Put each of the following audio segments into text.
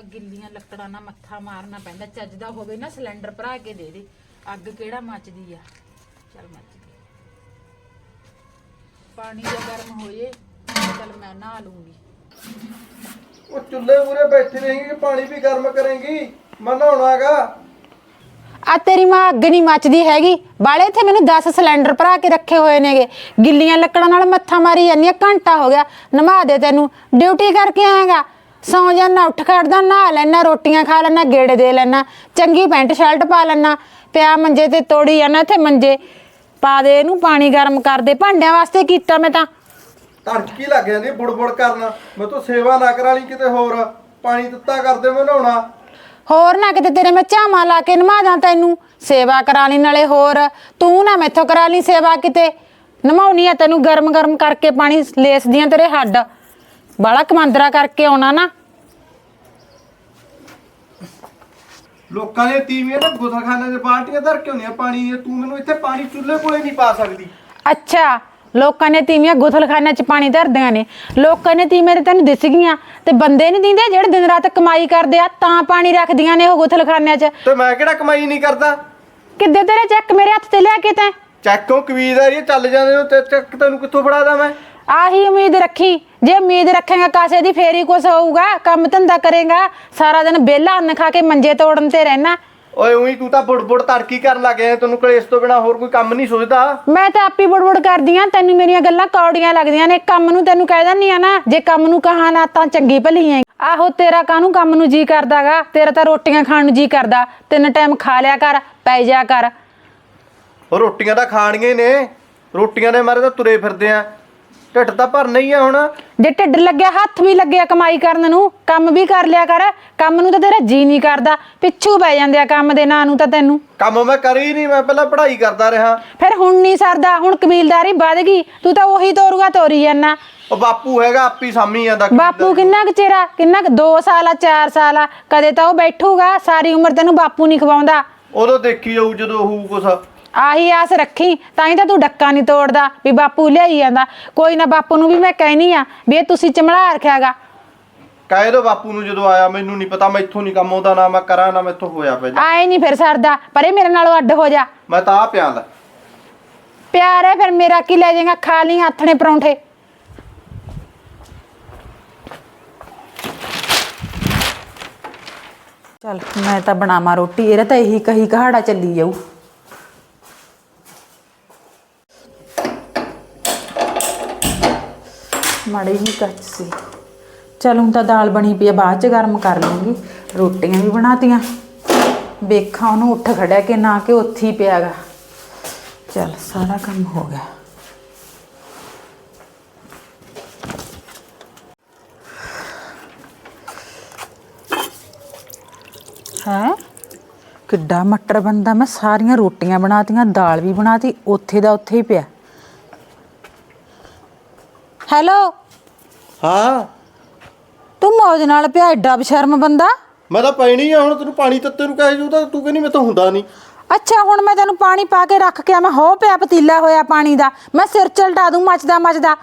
ਆ ਗਿੱਲੀਆਂ ਲੱਕੜਾਂ ਨਾਲ ਮੱਥਾ ਮਾਰਨਾ ਪੈਂਦਾ ਚੱਜਦਾ ਹੋਵੇ ਨਾ ਸਿਲੰਡਰ ਭਰਾ ਕੇ ਦੇ ਦੇ। ਅੱਗ ਕਿਹੜਾ ਮੱਚਦੀ ਆ? ਚੱਲ ਮੱਚ ਗਈ ਪਾਣੀ ਜੇ ਗਰਮ ਹੋ ਜੇ ਚੱਲ ਮੈਂ ਨਹਾ ਲੂੰਗੀ। ਉਹ ਚੁੱਲ੍ਹੇ ਮੂਰੇ ਬੈਠੀ ਰਹੇਂਗੀ ਪਾਣੀ ਵੀ ਗਰਮ ਕਰੇਂਗੀ? ਮੈਂ ਨਹਾਉਣਾਗਾ ਆ ਤੇਰੀ ਮਾਂ ਅੱਗ ਨਹੀਂ ਮੱਚਦੀ ਹੈਗੀ। ਬਾਲੇ ਇੱਥੇ ਮੈਨੂੰ 10 ਸਿਲੰਡਰ ਭਰਾ ਕੇ ਰੱਖੇ ਹੋਏ ਨੇਗੇ। ਗਿੱਲੀਆਂ ਲੱਕੜਾਂ ਨਾਲ ਮੱਥਾ ਮਾਰੀ ਜਾਂਦੀ ਆ ਘੰਟਾ ਹੋ ਗਿਆ। ਨਮਾ ਦੇ ਤੈਨੂੰ। ਡਿਊਟੀ ਕਰਕੇ ਆਏਗਾ। ਸੌ ਜਾਣਾ ਉੱਠ ਖੜਦਾ ਨਹਾ ਲੈਣਾ ਰੋਟੀਆਂ ਖਾ ਲੈਣਾ ਗੇੜੇ ਦੇ ਲੈਣਾ ਚੰਗੀ ਪੈਂਟ ਸ਼ਰਟ ਪਾ ਲੈਣਾ ਪਿਆ ਮੰਜੇ ਤੇ ਤੋੜੀ ਜਾਣਾ ਇੱਥੇ ਮੰਜੇ ਪਾ ਦੇ ਇਹਨੂੰ ਪਾਣੀ ਗਰਮ ਕਰ ਦੇ ਭਾਂਡਿਆਂ ਵਾਸਤੇ ਕੀਤਾ ਮੈਂ ਤਾਂ। ਧੜਕੀ ਲੱਗ ਜਾਂਦੀ ਬੁੜਬੁੜ ਕਰਨ? ਮੈਂ ਤਾਂ ਸੇਵਾ ਨਾ ਕਰਾ ਲਈ ਕਿਤੇ ਹੋਰ ਪਾਣੀ ਦਿੱਤਾ ਕਰਦੇ ਮੈਂ ਨਹਾਉਣਾ। ਹੋਰ ਨਾ ਕਿਤੇ ਤੇਰੇ ਮੈਂ ਝਾਮਾ ਲਾ ਕੇ ਨਮਾ ਦਾਂ ਤੈਨੂੰ ਸੇਵਾ ਕਰਾ ਲਈ ਨਾਲੇ ਹੋਰ ਤੂੰ ਨਾ ਮੈਥੋਂ ਕਰਾ ਲਈ ਸੇਵਾ ਕਿਤੇ। ਨਮਾਉਣੀ ਆ ਤੈਨੂੰ ਗਰਮ ਗਰਮ ਕਰਕੇ ਪਾਣੀ ਲੇਸਦੀਆਂ ਤੇਰੇ ਹੱਡ। ਬਾਲਾ ਕਮਾਂਦਰਾ ਕਰਕੇ ਆਉਣਾ ਨਾ। ਲੋਕਾਂ ਨੇ ਤੀਵੀਆਂ ਨਾ ਗੁਸਲਖਾਨੇ ਦੇ ਬਾਲਟੀਆਂ ਧਰ ਕੇ ਹੁੰਦੀਆਂ ਪਾਣੀ ਦੀਆਂ ਤੂੰ ਮੈਨੂੰ ਇੱਥੇ ਪਾਣੀ ਚੁੱਲ੍ਹੇ ਕੋਲੇ ਨਹੀਂ ਪਾ ਸਕਦੀ। ਅੱਛਾ ਲੋਕਾਂ ਨੇ ਤੀਵੀਆਂ ਗੁਥਲਖਾਨੇ 'ਚ ਪਾਣੀ ਧਰਦੀਆਂ ਨੇ। ਲੋਕਾਂ ਨੇ ਤੀਵੀਆਂ ਤੇ ਤੈਨੂੰ ਦਿਸ ਗਈਆਂ ਤੇ ਬੰਦੇ ਨਹੀਂ ਦਿੰਦੇ ਜਿਹੜੇ ਦਿਨ ਰਾਤ ਕਮਾਈ ਕਰਦੇ ਆ ਤਾਂ ਪਾਣੀ ਰੱਖਦੀਆਂ ਨੇ ਉਹ ਗੁਥਲਖਾਨਿਆਂ 'ਚ। ਤੇ ਮੈਂ ਕਿਹੜਾ ਕਮਾਈ ਨਹੀਂ ਕਰਦਾ? ਕਿੱਦੇ ਤੇਰੇ ਚੱਕ ਮੇਰੇ ਹੱਥ ਤੇ ਲਿਆ ਕੇ ਤੈਂ? ਚੱਕੋਂ ਕਵੀਦਾਰੀ ਚੱਲ ਜਾਂਦੇ ਨੇ ਤੇ ਚੱਕ ਤੈਨੂੰ ਕਿੱਥੋਂ ਫੜਾਦਾ ਮੈਂ? ਆਹੀ ਉਮੀਦ ਰੱਖੀ। ਜੇ ਉਮੀਦ ਰੱਖੇਗਾ ਕਾਸੇ ਦੀ ਫੇਰ ਹੀ ਕੁਛ ਹੋਊਗਾ ਕੰਮ ਧੰਦਾ ਕਰੇਗਾ ਸਾਰਾ ਦਿਨ ਬੇਲਾ ਅੰਨ ਖਾ ਕੇ ਮੰਜੇ ਤੋੜਨ ਤੇ ਰਹਿਣਾ। ਓਏ ਉਹੀ ਤੂੰ ਤਾਂ ਬੁੜਬੁੜ ਤੜਕੀ ਕਰਨ ਲੱਗ ਗਿਆ ਤੈਨੂੰ ਕਲੇਸ਼ ਤੋਂ ਬਿਨਾ ਹੋਰ ਕੋਈ ਕੰਮ ਨਹੀਂ ਸੋਚਦਾ। ਮੈਂ ਤਾਂ ਆਪੀ ਬੁੜਬੁੜ ਕਰਦੀ ਆ ਤੈਨੂੰ ਮੇਰੀਆਂ ਗੱਲਾਂ ਕੌੜੀਆਂ ਲੱਗਦੀਆਂ ਨੇ ਕੰਮ ਨੂੰ ਤੈਨੂੰ ਕਹਿ ਦਿੰਨੀ ਆ ਨਾ ਜੇ ਕੰਮ ਨੂੰ ਕਹਾ ਨਾ ਤਾਂ ਚੰਗੀ ਭਲੀ ਐ ਆਹੋ ਤੇਰਾ ਕਾਹਨੂੰ ਕੰਮ ਨੂੰ ਜੀ ਕਰਦਾਗਾ? ਤੇਰਾ ਤਾਂ ਰੋਟੀਆਂ ਖਾਣ ਨੂੰ ਜੀ ਕਰਦਾ। ਤਿੰਨ ਟਾਈਮ ਖਾ ਲਿਆ ਕਰ ਪੈ ਜਾ ਕਰ। ਉਹ ਰੋਟੀਆਂ ਤਾਂ ਖਾਣੀਆਂ ਹੀ ਨੇ। ਰੋਟੀਆਂ ਦੇ ਮਾਰੇ ਤਾਂ ਤੁਰੇ ਫਿਰਦੇ ਆ। ਢਿੱਡ ਤਾਂ ਭਰਨਾ ਹੀ ਆ ਹੁਣ। ਜੇ ਢਿੱਡ ਲੱਗਿਆ ਹੱਥ ਵੀ ਲੱਗਿਆ ਕਮਾਈ ਕਰਨ ਨੂੰ ਕੰਮ ਵੀ ਕਰ ਲਿਆ ਕਰ ਕੰਮ ਨੂੰ ਤਾਂ ਤੇਰਾ ਜੀ ਨਹੀਂ ਕਰਦਾ ਪਿੱਛੂ ਪੈ ਜਾਂਦੇ ਆ ਕੰਮ ਦੇ ਨਾਂ ਨੂੰ ਤਾਂ ਤੈਨੂੰ। ਕੰਮ ਮੈਂ ਕਰੀ ਹੀ ਨਹੀਂ ਮੈਂ ਪਹਿਲਾਂ ਪੜ੍ਹਾਈ ਕਰਦਾ ਰਿਹਾ। ਫਿਰ ਹੁਣ ਨਹੀਂ ਸਰਦਾ ਹੁਣ ਕਬੀਲਦਾਰੀ ਵੱਧ ਗਈ ਤੂੰ ਤਾਂ ਉਹੀ ਤੋਰੂਗਾ ਤੋਰੀ ਜਾਂਦਾ ਉਹ ਬਾਪੂ ਹੈਗਾ ਆਪੀ ਸਾਮੀ ਜਾਂਦਾ ਬਾਪੂ ਕਿੰਨਾ ਕੁ ਆ ਕਿੰਨਾ ਕੁ 2 ਸਾਲ ਆ 4 ਸਾਲ ਆ ਕਦੇ ਤਾਂ ਉਹ ਬੈਠੂਗਾ ਸਾਰੀ ਉਮਰ ਤੈਨੂੰ ਬਾਪੂ ਨਹੀਂ ਖਵਾਉਂਦਾ। ਉਦੋਂ ਦੇਖੀ ਜਾਊ ਜਦੋਂ ਹੋਊ ਕੁਛ। ਆਹੀ ਆਸ ਰੱਖੀ ਤਾਂ ਹੀ ਤਾਂ ਤੂੰ ਡੱਕਾ ਨਹੀਂ ਤੋੜਦਾ ਵੀ ਬਾਪੂ ਲਿਆਈ ਜਾਂਦਾ। ਕੋਈ ਨਾ ਬਾਪੂ ਨੂੰ ਵੀ ਮੈਂ ਕਹਿਨੀ ਆ ਵੀ ਇਹ ਤੁਸੀਂ ਚਮੜਾ ਰੱਖਿਆਗਾ ਕਾਹੇ ਦੋ ਬਾਪੂ ਨੂੰ ਜਦੋਂ ਆਇਆ ਮੈਨੂੰ ਨਹੀਂ ਪਤਾ ਮੈਥੋਂ ਨਹੀਂ ਕੰਮ ਆਉਂਦਾ ਨਾ ਮੈਂ ਕਰਾਂ ਨਾ ਮੈਥੋਂ ਹੋਇਆ ਪਹਿਲਾਂ ਆਏ ਨਹੀਂ ਫਿਰ ਸਰਦਾ ਪਰ ਇਹ ਮੇਰੇ ਨਾਲੋਂ ਅੱਡ ਹੋ ਜਾ। ਮੈਂ ਤਾਂ ਆ ਪਿਆਂ ਦਾ। ਪਿਆਰ ਹੈ ਫਿਰ ਮੇਰਾ ਕੀ ਲੈ ਜਾਏਗਾ ਖਾ ਲਈ ਹੱਥਣੇ ਪਰੌਂਠੇ। ਚੱਲ ਮੈਂ ਤਾਂ ਬਣਾਵਾਂ ਰੋਟੀ ਇਹਦਾ ਤਾਂ ਇਹੀ ਕਹੀ ਕਹਾੜਾ ਚੱਲੀ ਜਾਊ। ਮਾੜੀ ਜੀ ਕੱਚ ਸੀ। ਚਲ ਹੁਣ ਤਾਂ ਦਾਲ ਬਣੀ ਪਈ ਆ, ਬਾਅਦ ਚ ਗਰਮ ਕਰ ਲੂੰਗੀ। ਰੋਟੀਆਂ ਵੀ ਬਣਾਤੀਆਂ। ਵੇਖਾਂ ਉਹਨੂੰ ਉੱਠ ਖੜਿਆ ਕਿ ਨਾ ਕਿ ਉੱਥੇ ਹੀ ਪਿਆਗਾ ਚਲ ਸਾਰਾ ਕੰਮ ਹੋ ਗਿਆ। ਹੈ? ਕਿੱਡਾ ਮਟਰ ਬੰਦਾ ਮੈਂ ਸਾਰੀਆਂ ਰੋਟੀਆਂ ਬਣਾਤੀਆਂ, ਦਾਲ ਵੀ ਬਣਾਤੀ, ਉੱਥੇ ਦਾ ਉੱਥੇ ਹੀ ਪਿਆ। ਹੈਲੋ? ਹਾਂ। ਤੂੰ ਮੌਜ ਨਾਲ ਪਿਆ ਐਡਾ ਬਸ਼ਰਮ ਬੰਦਾ। ਮੈਂ ਤਾਂ ਪੈਣੀ ਆ ਹੁਣ ਤੈਨੂੰ ਪਾਣੀ ਤੱਤੇ ਨੂੰ ਕਹੇ ਜੂ ਤਾਂ ਤੂੰ ਕਹਿੰਦੀ ਮੈਂ ਤਾਂ ਹੁੰਦਾ ਨਹੀਂ। ਅੱਛਾ ਹੁਣ ਮੈਂ ਤੈਨੂੰ ਪਾਣੀ ਪਾ ਕੇ ਰੱਖ ਕੇ ਆ ਮੈਂ ਹੋ ਪਿਆ ਪਤੀਲਾ ਹੋਇਆ ਪਾਣੀ ਦਾ। ਮੈਂ ਸਿਰ ਚਲਟਾ ਦੂੰ ਮੱਚਦਾ ਮੱਚਦਾ।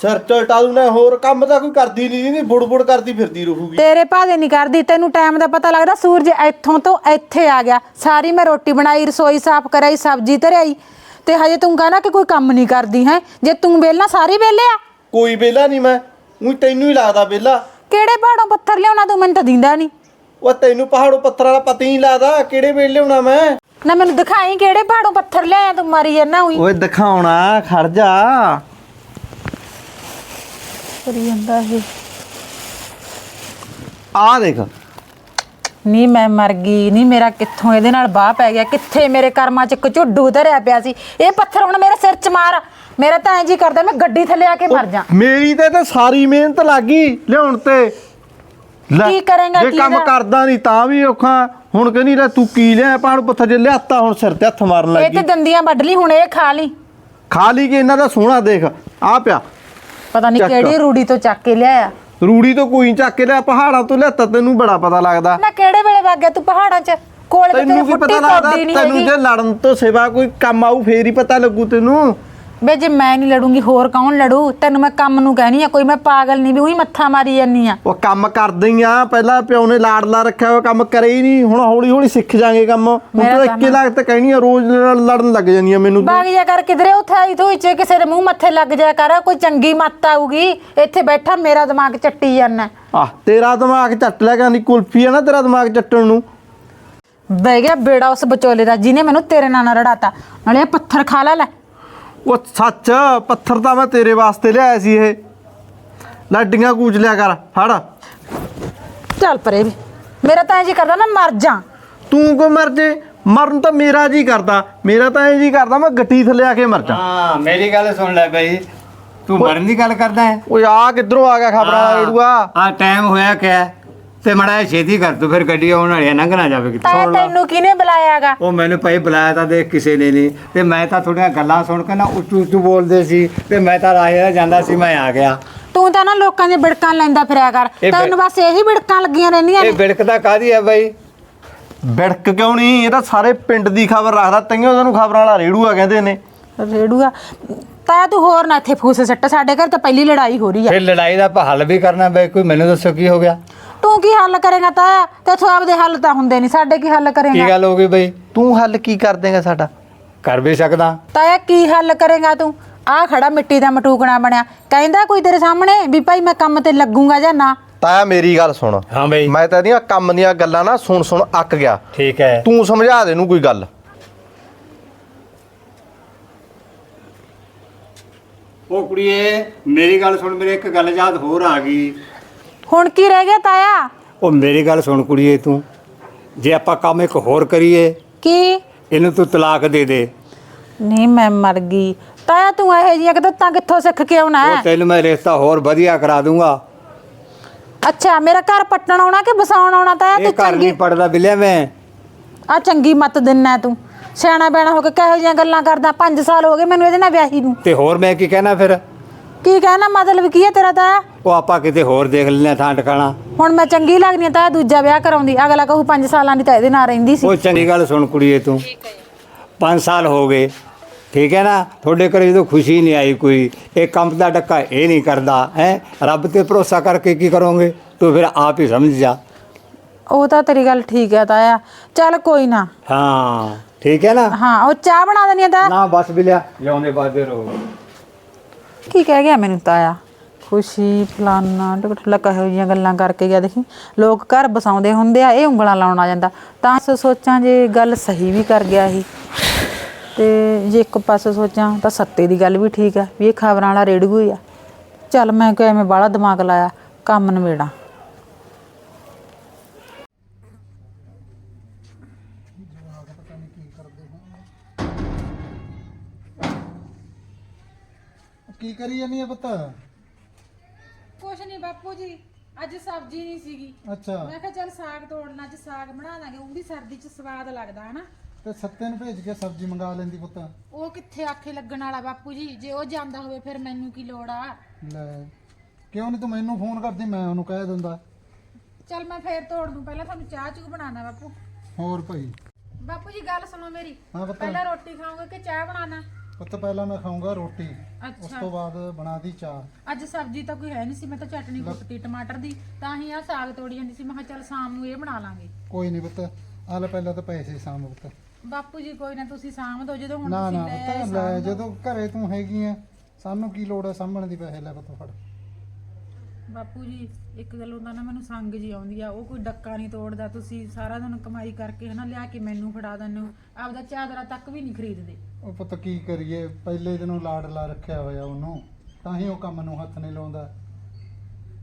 ਸਿਰ ਚਲਟਾ ਦੂ ਨਾ ਹੋਰ ਕੰਮ ਤਾਂ ਕੋਈ ਕਰਦੀ ਨਹੀਂ ਨਹੀਂ ਬੁੜਬੁੜ ਕਰਦੀ ਫਿਰਦੀ ਰਹੂਗੀ। ਤੇਰੇ ਭਾਦੇ ਨਹੀਂ ਕਰਦੀ ਤੈਨੂੰ ਟਾਈਮ ਦਾ ਪਤਾ ਲੱਗਦਾ ਸੂਰਜ ਇੱਥੋਂ ਤੋਂ ਇੱਥੇ ਆ ਗਿਆ। ਸਾਰੀ ਮੈਂ ਰੋਟੀ ਬਣਾਈ ਰਸੋਈ ਸਾਫ਼ ਕਰਾਈ ਸਬਜ਼ੀ ਧਰਿਆਈ। ਤੇ ਹਜੇ ਤੂੰ ਕਹਣਾ ਕਿ ਕੋਈ ਕੰਮ ਨਹੀਂ ਕਰਦੀ ਹੈ। ਜੇ ਤੂੰ ਵੇਲਣਾ ਸਾਰੀ ਵੇਲੇ ਆ? ਕੋਈ ਵਿਹਲਾ ਨਹੀਂ ਮੈਂ। ਉਹੀ ਤੈਨੂੰ ਹੀ ਲੱਗਦਾ ਵਿਹਲਾ। ਕਿਹੜੇ ਪਹਾੜੋਂ ਪੱਥਰ ਲਿਆਉਣਾ ਤੂੰ? ਮੈਨੂੰ ਤਾਂ ਦਿੰਦਾ ਨਹੀਂ। ਉਹ ਤੈਨੂੰ ਪਹਾੜੋਂ ਪੱਥਰਾਂ ਦਾ ਪਤਾ ਹੀ ਨਹੀਂ ਲੱਗਦਾ ਕਿਹੜੇ ਵੇਲੇ ਹੋਣਾ ਮੈਂ। ਨਾ ਮੈਨੂੰ ਦਿਖਾਈ ਕਿਹੜੇ ਪਹਾੜੋਂ ਪੱਥਰ ਲਿਆਇਆ ਤੂੰ ਮਾਰੀ ਜਾਂਦਾ ਉਹੀ। ਓਏ ਦਿਖਾਉਣਾ ਖੜ ਜਾ। ਕਰੀ ਜਾਂਦਾ ਇਹ। ਆ ਦੇਖ। ਨਹੀਂ ਮੈਂ ਮਰ ਗਈ ਨਹੀਂ ਮੇਰਾ ਕਿੱਥੋਂ ਇਹਦੇ ਨਾਲ ਬਾਹ ਪੈ ਗਿਆ ਕਿੱਥੇ ਮੇਰੇ ਕਰਮਾਂ 'ਚ ਇੱਕ ਝੁੱਡੂ ਧਰਿਆ ਪਿਆ ਸੀ? ਇਹ ਪੱਥਰ ਹੁਣ ਮੇਰੇ ਸਿਰ 'ਚ ਮਾਰ। ਮੇਰਾ ਤਾਂ ਐਂ ਜੀ ਕਰਦਾ ਮੈਂ ਗੱਡੀ ਥੱਲੇ ਆ ਕੇ ਮਰ ਜਾ। ਮੇਰੀ ਤੇ ਤਾਂ ਸਾਰੀ ਮਿਹਨਤ ਲੱਗੀ ਲਿਆਉਣ ਤੇ। ਲੈ, ਕੀ ਕਰੇਂਗਾ, ਜੇ ਕੀ ਕੰਮ ਨਾ? ਕਰਦਾ ਨਹੀਂ ਤਾਂ ਵੀ ਔਖਾ। ਹੁਣ ਕਹਿੰਦੀ ਲੈ ਤੂੰ ਕੀ ਲਿਆ? ਪਹਾੜ ਪੱਥਰ ਜੇ ਲਿਆਤਾ ਹੁਣ ਸਿਰ ਤੇ ਹੱਥ ਮਾਰਨ ਇਹ ਲੱਗੀ। ਤੇ ਦੰਦੀਆਂ ਵੱਢ ਲਈ ਹੁਣ ਇਹ ਖਾ ਲਈ। ਖਾ ਲਈ ਕਿ ਇਹਨਾਂ ਦਾ ਸੋਹਣਾ ਦੇਖ। ਆ ਪਿਆ। ਪਤਾ ਨਹੀਂ ਚੱਕ। ਕਿਹੜੀ ਰੂੜੀ ਤੋਂ ਚੱਕ ਕੇ ਲਿਆਇਆ। ਰੂੜੀ ਤੋਂ ਕੋਈ ਨੀ ਚੱਕ ਕੇ ਲਿਆ ਪਹਾੜਾਂ ਤੋਂ ਲਿਆਤਾ ਤੈਨੂੰ ਬੜਾ ਪਤਾ ਲੱਗਦਾ। ਨਾ ਕਿਹੜੇ ਵੇਲੇ ਵਗ ਗਿਆ ਤੂੰ ਪਹਾੜਾਂ 'ਚ? ਕੋਲ ਤੇ ਤੈਨੂੰ ਕੀ ਫੁੱਟੀ ਪਤਾ ਲੱਗਦਾ? ਪੌਦੀ ਨਹੀਂ ਤੈਨੂੰ ਹੈਗੀ। ਜੇ ਲੜਨ ਤੋਂ ਸਿਵਾ ਕੋਈ ਕੰਮ ਆਊ ਫੇਰ ਹੀ ਪਤਾ ਲੱਗੂ ਤੈਨੂੰ। ਵੇ ਜੇ ਮੈਂ ਨਹੀਂ ਲੜੂੰਗੀ ਹੋਰ ਕੌਣ ਲੜੂ? ਤੈਨੂੰ ਮੈਂ ਕੰਮ ਨੂੰ ਕਹਿਣੀ ਆ ਕੋਈ ਮੈਂ ਪਾਗਲ ਨਹੀਂ ਵੀ ਉਹੀ ਮੱਥਾ ਮਾਰੀ ਜਾਨੀ ਆ। ਉਹ ਕੰਮ ਕਰਦੇ ਆ ਪਹਿਲਾਂ ਪਿਓ ਨੇ ਲਾਡਲਾ ਰੱਖਿਆ ਹੋਇਆ ਕੰਮ ਕਰੇ ਹੀ ਨਹੀਂ ਹੁਣ ਹੌਲੀ ਹੌਲੀ ਸਿੱਖ ਜਾਗੇ ਕੰਮ। ਹੁਣ ਮੇਰਾ ਤਾਂ ਕੰਮ- ਇੱਕੇ ਲੱਗ ਤੇ ਕਹਿਣੀ ਆ ਰੋਜ਼ ਲੜ- ਲੜਨ ਲੱਗ ਜਾਂਦੀ ਆ ਮੈਨੂੰ ਤੂੰ। ਬਾਗ ਜਾ ਕਰ ਕਿਧਰੇ ਉੱਥੇ ਆਈ ਤੂੰ ਇੱਚੇ ਕਿਸੇ ਦੇ ਮੂੰਹ ਮੱਥੇ ਲੱਗ ਜਾ ਕਰ ਕੋਈ ਚੰਗੀ ਮੱਤ ਆਊਗੀ ਇੱਥੇ ਬੈਠਾ ਮੇਰਾ ਦਿਮਾਗ ਚੱਟੀ ਜਾਂਦਾ। ਆਹ ਤੇਰਾ ਦਿਮਾਗ ਚੱਟ ਲਿਆ ਕਹਿੰਦੀ ਕੁਲਫੀ ਆ ਨਾ ਤੇਰਾ ਦਿਮਾਗ ਚੱਟਣ ਨੂੰ। ਬਹਿ ਗਿਆ ਬੇੜਾ ਉਸ ਵਿਚੋਲੇ ਦਾ ਜਿਹਨੇ ਮੈਨੂੰ ਤੇਰੇ ਨਾਲ ਨਾ ਰੜਾਤਾ। ਨਾਲੇ ਇਹ ਪੱਥਰ ਖਾ ਲੈ ਲੈ। ਉਹ ਸੱਚ ਪੱਥਰ ਤਾਂ ਮੈਂ ਤੇਰੇ ਵਾਸਤੇ ਲਿਆਇਆ ਸੀ ਇਹ। ਲੱਡੀਆਂ ਕੂਚ ਲਿਆ ਕਰ ਫੜ। ਚੱਲ ਪਰੇ ਵੀ। ਮੇਰਾ ਤਾਂ ਇੰਜ ਕਰਦਾ ਨਾ ਮਰ ਜਾ। ਤੂੰ ਕੋ ਮਰ ਜੇ? ਮਰਨ ਤਾਂ ਮੇਰਾ ਜੀ ਕਰਦਾ। ਮੇਰਾ ਤਾਂ ਇਹ ਜੀ ਕਰਦਾ ਮੈਂ ਗੱਟੀ ਥੱਲੇ ਆ ਕੇ ਮਰ ਜਾ। ਹਾਂ ਮੇਰੀ ਗੱਲ ਸੁਣ ਲੈ ਬਈ। ਤੂੰ ਮਰਨ ਦੀ ਗੱਲ ਕਰਦਾ ਹੈ? ਓਏ ਆ ਕਿੱਧਰੋਂ ਆ ਗਿਆ ਖਬਰਾਂ ਰੇੜੂਆ? ਆ ਟਾਈਮ ਹੋਇਆ ਕਿਆ? ਤੇ ਮੜਾ ਛੇਤੀ ਕਰ ਤੂੰ ਫਿਰ ਗੱਡੀ ਆਉਣ ਵਾਲੀ ਹੈ ਲੰਘ ਨਾ ਜਾਵੇ ਕਿਤੇ। ਤਾਂ ਤੈਨੂੰ ਕਿਹਨੇ ਬੁਲਾਇਆਗਾ? ਉਹ ਮੈਨੂੰ ਭਾਈ ਬੁਲਾਇਆ ਤਾਂ ਦੇਖ ਕਿਸੇ ਨੇ ਨਹੀਂ। ਤੇ ਮੈਂ ਤਾਂ ਥੋੜੀਆਂ ਗੱਲਾਂ ਸੁਣ ਕੇ ਨਾ ਉੱਚੂ ਉੱਚੂ ਬੋਲਦੇ ਸੀ ਤੇ ਮੈਂ ਤਾਂ ਰਾਹੇ ਜਾਂਦਾ ਸੀ ਮੈਂ ਆ ਗਿਆ। ਤੂੰ ਤਾਂ ਨਾ ਲੋਕਾਂ ਦੇ ਬਿੜਕਾਂ ਲੈਂਦਾ ਫਿਰਿਆ ਕਰ। ਇਹ ਬਿੜ- ਤੈਨੂੰ ਬਸ ਇਹੀ ਬਿੜਕਾਂ ਲੱਗੀਆਂ ਰਹਿੰਦੀਆਂ ਇਹ ਨੇ ਬਿੜਕਦਾ ਕਾਦੀ ਹੈ ਬਈ? ਬਿੜਕ ਕਿਉਂ ਨਹੀਂ? ਇਹ ਤਾਂ ਸਾਰੇ ਪਿੰਡ ਦੀ ਖਬਰ ਰੱਖਦਾ ਤਈਓ ਉਹਨੂੰ ਖਬਰਾਂ ਵਾਲਾ ਰੇੜੂਆ ਕਹਿੰਦੇ ਨੇ। ਰੇੜੂਆ। ਤਾਂ ਤੂੰ ਹੋਰ ਨਾ ਇੱਥੇ ਫੂਸ ਸੱਟ ਸਾਡੇ ਘਰ ਤਾਂ ਪਹਿਲੀ ਲੜਾਈ ਹੋ ਰਹੀ ਆ। ਫਿਰ ਲੜਾਈ ਦਾ ਆਪਾਂ ਹੱਲ ਵੀ ਕਰਨਾ ਬਈ ਕੋਈ ਮੈਨੂੰ ਦੱਸੋ ਕੀ ਹੋ ਗਿਆ? ਤੂੰ ਕੀ ਹੱਲ ਕਰੇਗਾ ਤਾਂ? ਤੇ ਆਪਦੇ ਹੱਲ ਤਾਂ ਹੁੰਦੇ ਨਹੀਂ ਸਾਡੇ ਕੀ ਹੱਲ ਕੀ ਕਰੇਗਾ ਗੱਲ ਹੋ ਗਈ ਬਈ? ਤੂੰ ਹੱਲ ਕੀ ਕਰ ਦੇਂਗਾ ਸਾਡਾ? ਕਰ ਵੀ ਸਕਦਾ। ਤਾਇਆ ਕੀ ਹੱਲ ਕਰੇਗਾ ਤੂੰ? ਆ ਖੜਾ ਮਿੱਟੀ ਦਾ ਮਟੂਕਣਾ ਬਣਿਆ। ਕਹਿੰਦਾ ਕੋਈ ਤੇਰੇ ਸਾਹਮਣੇ ਵੀ ਭਾਈ ਮੈਂ ਕੰਮ ਤੇ ਲੱਗੂੰਗਾ ਜਾਂ ਨਾ? ਤਾਇਆ ਮੇਰੀ ਗੱਲ ਸੁਣ। ਹਾਂ ਬਈ। ਮੈਂ ਤਾਂ ਇਹਦੀਆਂ ਕੰਮ ਦੀਆਂ ਗੱਲਾਂ ਨਾ ਸੁਣ ਸੁਣ ਅੱਕ ਗਿਆ। ਠੀਕ ਹੈ। ਤੂੰ ਸਮਝਾ ਦੇ ਇਹਨੂੰ ਕੋਈ ਗੱਲ। ਉਹ ਕੁੜੀਏ ਮੇਰੀ ਗੱਲ ਸੁਣ ਮੇਰੇ ਇੱਕ ਗੱਲ ਯਾਦ ਹੋਰ ਆ ਗਈ। ਹੁਣ ਕੀ ਰਹਿ ਗਿਆ ਤਾਇਆ? ਉਹ ਮੇਰੀ ਗੱਲ ਸੁਣ ਕੁੜੀਏ ਤੂੰ। ਜੇ ਆਪਾਂ ਕੰਮ ਇੱਕ ਹੋਰ ਕਰੀਏ ਕੀ? ਇਹਨੂੰ ਤੂੰ ਤਲਾਕ ਦੇ ਦੇ। ਨਹੀਂ ਮੈਂ ਮਰ ਗਈ। ਤਾਇਆ ਤੂੰ ਇਹੋ ਜਿਹੀਆਂ ਕਿਤਾਂ ਕਿੱਥੋਂ ਸਿੱਖ ਕੇ ਆਉਣਾ ਉਹ ਹੈ? ਤੈਨੂੰ ਮੈਂ ਰਿਸ਼ਤਾ ਹੋਰ ਵਧੀਆ ਕਰਾ ਦੂੰਗਾ। ਅੱਛਾ ਮੇਰਾ ਘਰ ਪੱਟਣ ਆਉਣਾ ਕਿ ਵਸਾਉਣ ਆਉਣਾ ਤਾਇਆ? ਇਹ ਤੂੰ ਘਰ ਚੰਗੀ ਨਹੀਂ ਪੜਦਾ ਬਿਲਿਆ ਮੈਂ। ਆ ਚੰਗੀ ਮੱਤ ਦਿੰਨਾ ਤੂੰ। ਸਿਆਣਾ ਬੈਣਾ ਹੋ ਕੇ ਕਿਹੋ ਜਿਹੀਆਂ ਗੱਲਾਂ ਕਰਦਾ? 5 ਸਾਲ ਹੋ ਗਏ ਮੈਨੂੰ ਇਹਦੇ ਨਾਲ ਵਿਆਹੀ ਨੂੰ। ਤੇ ਹੋਰ ਮੈਂ ਕੀ ਕਹਿਣਾ ਫਿਰ? ਕੀ ਕਹਿਣਾ? ਮਤਲਬ ਕੀ ਹੈ ਤੇਰਾ ਤਾਇਆ? ਉਹ ਆਪਾਂ ਕਿਤੇ ਹੋਰ ਦੇਖ ਲੈਂਦੇ ਹਾਂ ਥਾਂ ਟਿਕਾਣਾ। ਹੁਣ ਮੈਂ ਚੰਗੀ ਲੱਗਦੀ ਆ ਤਾਇਆ ਦੂਜਾ ਵਿਆਹ ਕਰਾਉਂਦੀ ਅਗਲਾ ਕਹੂ 5 ਸਾਲਾਂ ਦੀ ਤਾਂ ਇਹਦੇ ਨਾਲ ਰਹਿੰਦੀ ਸੀ। ਉਹ ਚੰਗੀ ਗੱਲ ਸੁਣ ਕੁੜੀਏ ਤੂੰ। 5 ਸਾਲ ਹੋ ਗਏ। ਠੀਕ ਹੈ ਨਾ? ਤੁਹਾਡੇ ਘਰੇ ਜਦੋਂ ਖੁਸ਼ੀ ਨਹੀਂ ਆਈ ਕੋਈ ਇਹ ਕੰਮ ਦਾ ਡੱਕਾ ਇਹ ਨਹੀਂ ਕਰਦਾ ਹੈ? ਰੱਬ ਤੇ ਭਰੋਸਾ ਕਰਕੇ ਕੀ ਕਰੋਗੇ? ਤੂੰ ਫਿਰ ਆਪ ਹੀ ਸਮਝ ਜਾ। ਉਹ ਤਾਂ ਤੇਰੀ ਗੱਲ ਠੀਕ ਹੈ ਤਾਇਆ। ਚੱਲ ਕੋਈ ਨਾ। ਹਾਂ ਠੀਕ ਹੈ ਨਾ? ਹਾਂ ਉਹ ਚਾਹ ਬਣਾ ਦੇਣੀ ਆ ਤਾਇਆ ਨਾ ਬਸ ਬਿਲਿਆ ਜਿਉਂਦੇ ਬਾਦੇ ਰਹੋ ਕੀ ਕਹਿ ਗਿਆ ਮੈਨੂੰ ਤਾਇਆ? ਖੁਸ਼ੀ, ਫਲਾਨਾ ਟਕਟਲਾ ਕਹੋ ਜੀਆਂ ਗੱਲਾਂ ਕਰਕੇ ਗਿਆ ਦੇਖੀ। ਲੋਕ ਘਰ ਬਸਾਉਂਦੇ ਹੁੰਦੇ ਆ, ਇਹ ਉਂਗਲਾਂ ਲਾਉਣ ਆ ਜਾਂਦਾ। ਤਾਂ ਸ ਸੋਚਾਂ ਜੇ ਗੱਲ ਸਹੀ ਵੀ ਕਰ ਗਿਆ ਇਹ ਤੇ ਜੇ ਇੱਕ ਪਾਸੇ ਸੋਚਾਂ ਤਾਂ ਸੱਤੇ ਦੀ ਗੱਲ ਵੀ ਠੀਕ ਆ, ਵੀ ਇਹ ਖਬਰਾਂ ਵਾਲਾ ਰੇੜੂ ਹੀ ਆ। ਚੱਲ ਮੈਂ ਕਿਹਾ ਐਵੇਂ ਬਾਹਲਾ ਦਿਮਾਗ ਲਾਇਆ, ਕੰਮ ਨਵੇੜਾ ਕੀ ਕਰੀ ਜਾਨੀ ਆ ਪੁੱਤ? ਬਾਪੂ ਜੀ ਅੱਜ ਸਬਜ਼ੀ ਨਹੀਂ ਸੀਗੀ। ਅੱਛਾ। ਮੈਂ ਕਿਹਾ ਚੱਲ ਸਾਗ ਤੋੜਨਾ ਅੱਜ ਸਾਗ ਬਣਾ ਦਾਂਗੇ ਉਹ ਵੀ ਸਰਦੀ 'ਚ ਸਵਾਦ ਲੱਗਦਾ ਹਨਾ? ਤੇ ਸੱਤੇ ਨੂੰ ਭੇਜ ਕੇ ਸਬਜ਼ੀ ਮੰਗਾ ਲੈਂਦੀ ਪੁੱਤ। ਉਹ ਕਿੱਥੇ ਆਖੇ ਲੱਗਣ ਵਾਲਾ ਬਾਪੂ ਜੀ ਜੇ ਉਹ ਜਾਂਦਾ ਹੋਵੇ ਫਿਰ ਮੈਨੂੰ ਕੀ ਲੋੜ ਆ? ਲੈ ਕਿਉਂ ਨਹੀਂ ਤੂੰ ਮੈਨੂੰ ਫੋਨ ਕਰਦੀ ਮੈਂ ਉਹਨੂੰ ਕਹਿ ਦਿੰਦਾ। ਚੱਲ ਮੈਂ ਫੇਰ ਤੋੜ ਦੂੰ ਪਹਿਲਾਂ ਤੁਹਾਨੂੰ ਚਾਹ ਚੂਹ ਬਣਾਉਣਾ ਬਾਪੂ। ਹੋਰ ਭਾਈ। ਬਾਪੂ ਜੀ ਗੱਲ ਸੁਣੋ ਮੇਰੀ। ਹਾਂ ਪੁੱਤ। ਪਹਿਲਾਂ ਰੋਟੀ ਖਾਓਗੇ ਕਿ ਚਾਹ ਬਣਾਉਣਾ? ਪੁੱਤ ਪਹਿਲਾਂ ਮੈਂ ਖਾਊਂਗਾ ਰੋਟੀ। ਉਸ ਤੋਂ ਬਾਅਦ ਬਣਾ ਦੀ ਚਾਹ ਅੱਜ ਸਬਜ਼ੀ ਤਾਂ ਕੋਈ ਹੈ ਨਹੀਂ ਸੀ ਮੈਂ ਤਾਂ ਚਟਨੀ ਕੁੱਟਤੀ ਟਮਾਟਰ ਦੀ। ਤਾਂ ਹੀ ਆ ਸਾਗ ਤੋੜੀ ਜਾਂਦੀ ਸੀ ਮੈਂ ਕਿਹਾ ਚੱਲ ਸ਼ਾਮ ਨੂੰ ਇਹ ਬਣਾ ਲਾਂਗੇ। ਕੋਈ ਨਹੀਂ ਪੁੱਤ ਆ ਲੈ ਪਹਿਲਾਂ ਤਾਂ ਪੈਸੇ ਸਾਂਭ ਪੁੱਤ। ਬਾਪੂ ਜੀ ਕੋਈ ਨਾ ਤੁਸੀਂ ਸਾਂਭ ਦਿਓ ਜਦੋਂ ਹੁਣ ਨਾ ਤੁਸੀਂ ਨਾ ਪੁੱਤ ਲੈ। ਜਦੋਂ ਘਰੇ ਤੂੰ ਹੈਗੀ ਆ ਸਾਨੂੰ ਕੀ ਲੋੜ ਹੈ ਸਾਂਭਣ ਦੀ ਪੈਸੇ ਲੈ ਪੁੱਤ ਫੜ। ਬਾਪੂ ਜੀ ਇੱਕ ਗੱਲ ਹੁੰਦਾ ਨਾ ਮੈਨੂੰ ਸੰਗ ਜੀ ਆਉਂਦੀ ਆ ਉਹ ਕੋਈ ਡੱਕਾ ਨਹੀਂ ਤੋੜਦਾ ਤੁਸੀਂ ਸਾਰਾ ਦਿਨ ਕਮਾਈ ਕਰਕੇ ਹਨਾ ਲਿਆ ਕੇ ਮੈਨੂੰ ਫੜਾ ਦਿੰਦੇ ਹੋ ਆਪਦਾ ਚਾਦਰਾ ਤੱਕ ਵੀ ਨਹੀਂ ਖਰੀਦਦੇ। ਉਹ ਪੁੱਤ ਕੀ ਕਰੀਏ? ਪਹਿਲੇ ਦਿਨੋਂ ਲਾਡਲਾ ਰੱਖਿਆ ਹੋਇਆ ਉਹਨੂੰ। ਤਾਂ ਹੀ ਉਹ ਕੰਮ ਨੂੰ ਹੱਥ ਨਹੀਂ ਲਾਉਂਦਾ।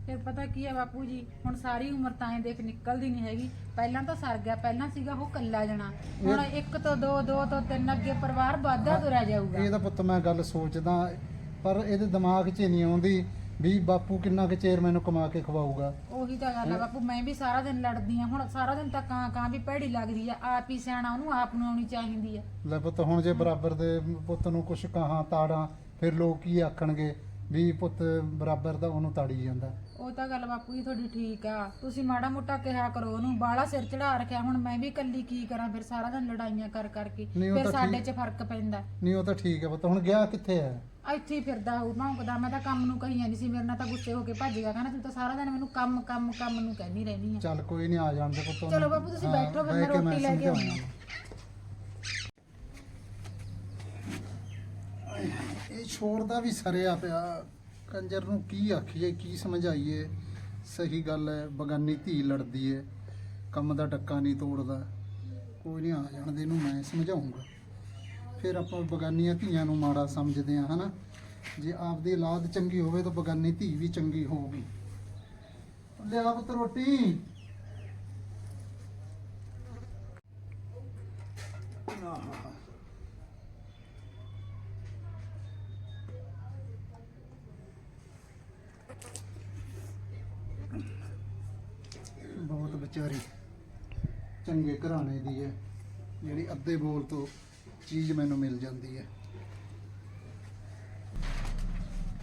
ਫਿਰ ਪਤਾ ਕੀ ਹੈ ਬਾਪੂ ਜੀ? ਹੁਣ ਸਾਰੀ ਉਮਰ ਤਾਂ ਐਂ ਦੇਖ ਨਿਕਲਦੀ ਨਹੀਂ ਹੈਗੀ। ਪਹਿਲਾਂ ਤਾਂ ਸਰ ਗਿਆ ਪਹਿਲਾਂ ਸੀਗਾ ਉਹ ਕੱਲਾ ਜਣਾ। ਹੁਣ ਇੱਕ ਤੋਂ ਦੋ ਦੋ ਤੋਂ ਤਿੰਨ ਅੱਗੇ ਪਰਿਵਾਰ ਵਾਧਾ ਤੁਰਿਆ ਜਾਊਗਾ। ਇਹ ਤਾਂ ਪੁੱਤ ਮੈਂ ਗੱਲ ਸੋਚਦਾ ਪਰ ਇਹਦੇ ਦਿਮਾਗ 'ਚ ਹੀ ਨਹੀਂ ਆਉਂਦੀ। ਵੀ ਬਾਪੂ ਕਿੰਨਾ ਕੁ ਚਿਰ ਮੈਨੂੰ ਕਮਾ ਕੇ ਖਵਾਊਗਾ? ਉਹੀ ਤਾਂ ਗੱਲ ਆ ਬਾਪੂ ਮੈਂ ਵੀ ਸਾਰਾ ਦਿਨ ਲੜਦੀ ਆ ਹੁਣ ਸਾਰਾ ਦਿਨ ਤਾਂ ਕਾਂ ਕਾਂ ਵੀ ਭੈੜੀ ਲੱਗਦੀ ਆ ਆਪ ਹੀ ਸਿਆਣਾ ਉਹਨੂੰ ਆਪ ਨੂੰ ਆਉਣੀ ਚਾਹੀਦੀ ਆ। ਲੈ ਪੁੱਤ ਹੁਣ ਜੇ ਬਰਾਬਰ ਦੇ ਪੁੱਤ ਨੂੰ ਕੁਛ ਕਹਾਂ ਤਾੜਾਂ ਫਿਰ ਲੋਕ ਕੀ ਆਖਣਗੇ? ਵੀ ਪੁੱਤ ਬਰਾਬਰ ਦਾ ਉਹਨੂੰ ਤਾੜੀ ਜਾਂਦਾ। ਉਹ ਤਾਂ ਗੱਲ ਬਾਪੂ ਜੀ ਤੁਹਾਡੀ ਠੀਕ ਆ। ਤੁਸੀਂ ਮਾੜਾ ਮੋਟਾ ਕਿਹਾ ਕਰੋ ਉਹਨੂੰ ਬਾਹਲਾ ਸਿਰ ਚੜਾ ਰੱਖਿਆ। ਹੁਣ ਮੈਂ ਵੀ ਇਕੱਲੀ ਕੀ ਕਰਾਂ ਫਿਰ ਸਾਰਾ ਦਿਨ ਲੜਾਈਆਂ ਕਰ ਕਰਕੇ ਨਹੀਂ, ਉਹ ਫਿਰ ਤਾਂ ਸਾਡੇ 'ਚ ਫ਼ਰਕ ਪੈਂਦਾ। ਨਹੀਂ ਉਹ ਤਾਂ ਠੀਕ ਹੈ ਪੁੱਤ। ਹੁਣ ਗਿਆ ਕਿੱਥੇ ਹੈ ਆ ਇੱਥੇ ਹੀ ਫਿਰਦਾ ਹੋਊ ਭੌਂਕਦਾ। ਮੈਂ ਤਾਂ ਕੰਮ ਨੂੰ ਕਹੀ ਜਾਂਦੀ ਸੀ ਮੇਰੇ ਨਾਲ ਤਾਂ ਗੁੱਸੇ ਹੋ ਕੇ ਭੱਜ ਗਿਆ। ਕਹਿੰਦਾ ਤੂੰ ਤਾਂ ਸਾਰਾ ਦਿਨ ਮੈਨੂੰ ਕੰਮ ਕੰਮ ਕੰਮ ਨੂੰ ਕਹਿੰਦੀ ਰਹਿੰਦੀ ਆ। ਚੱਲ ਕੋਈ ਨਹੀਂ ਆ ਜਾਣ ਦੇ ਪੁੱਤ ਉਹਨੂੰ। ਚਲੋ ਬਾਪੂ ਤੁਸੀਂ ਹਾਂ, ਬੈਠੋ, ਫਿਰ ਬਹਿ ਮੈਂ ਕੇ ਰੋਟੀ ਲੈ ਕੇ ਆਉਂਦੀ ਸਮਝਾਉਂਦਾ। ਇਹ ਛੋੜਦਾ ਵੀ ਸਰਿਆ ਪਿਆ। ਕੰਜਰ ਨੂੰ ਕੀ ਆਖੀਏ, ਕੀ ਸਮਝਾਈਏ? ਸਹੀ ਗੱਲ ਹੈ, ਬਗਾਨੀ ਧੀ ਲੜਦੀ ਹੈ, ਕੰਮ ਦਾ ਡੱਕਾ ਨਹੀਂ ਤੋੜਦਾ। ਕੋਈ ਨਹੀਂ, ਆ ਜਾਣ ਦੇ ਇਹਨੂੰ ਮੈਂ ਸਮਝਾਉਂਗਾ। ਫਿਰ ਆਪਾਂ ਬਗਾਨੀਆਂ ਧੀਆਂ ਨੂੰ ਮਾੜਾ ਸਮਝਦੇ ਆ ਹਨਾ? ਜੇ ਆਪਦੀ ਔਲਾਦ ਚੰਗੀ ਹੋਵੇ ਤਾਂ ਬਗਾਨੀ ਧੀ ਵੀ ਚੰਗੀ ਹੋਊਗੀ। ਲਿਆ ਪੁੱਤ ਰੋਟੀ। ਬਹੁਤ ਵਿਚਾਰੀ ਚੰਗੇ ਘਰਾਣੇ ਦੀ ਹੈ ਜਿਹੜੀ ਅੱਧੇ ਬੋਲ ਤੋਂ ਚੀਜ਼ ਮੈਨੂੰ ਮਿਲ ਜਾਂਦੀ ਹੈ।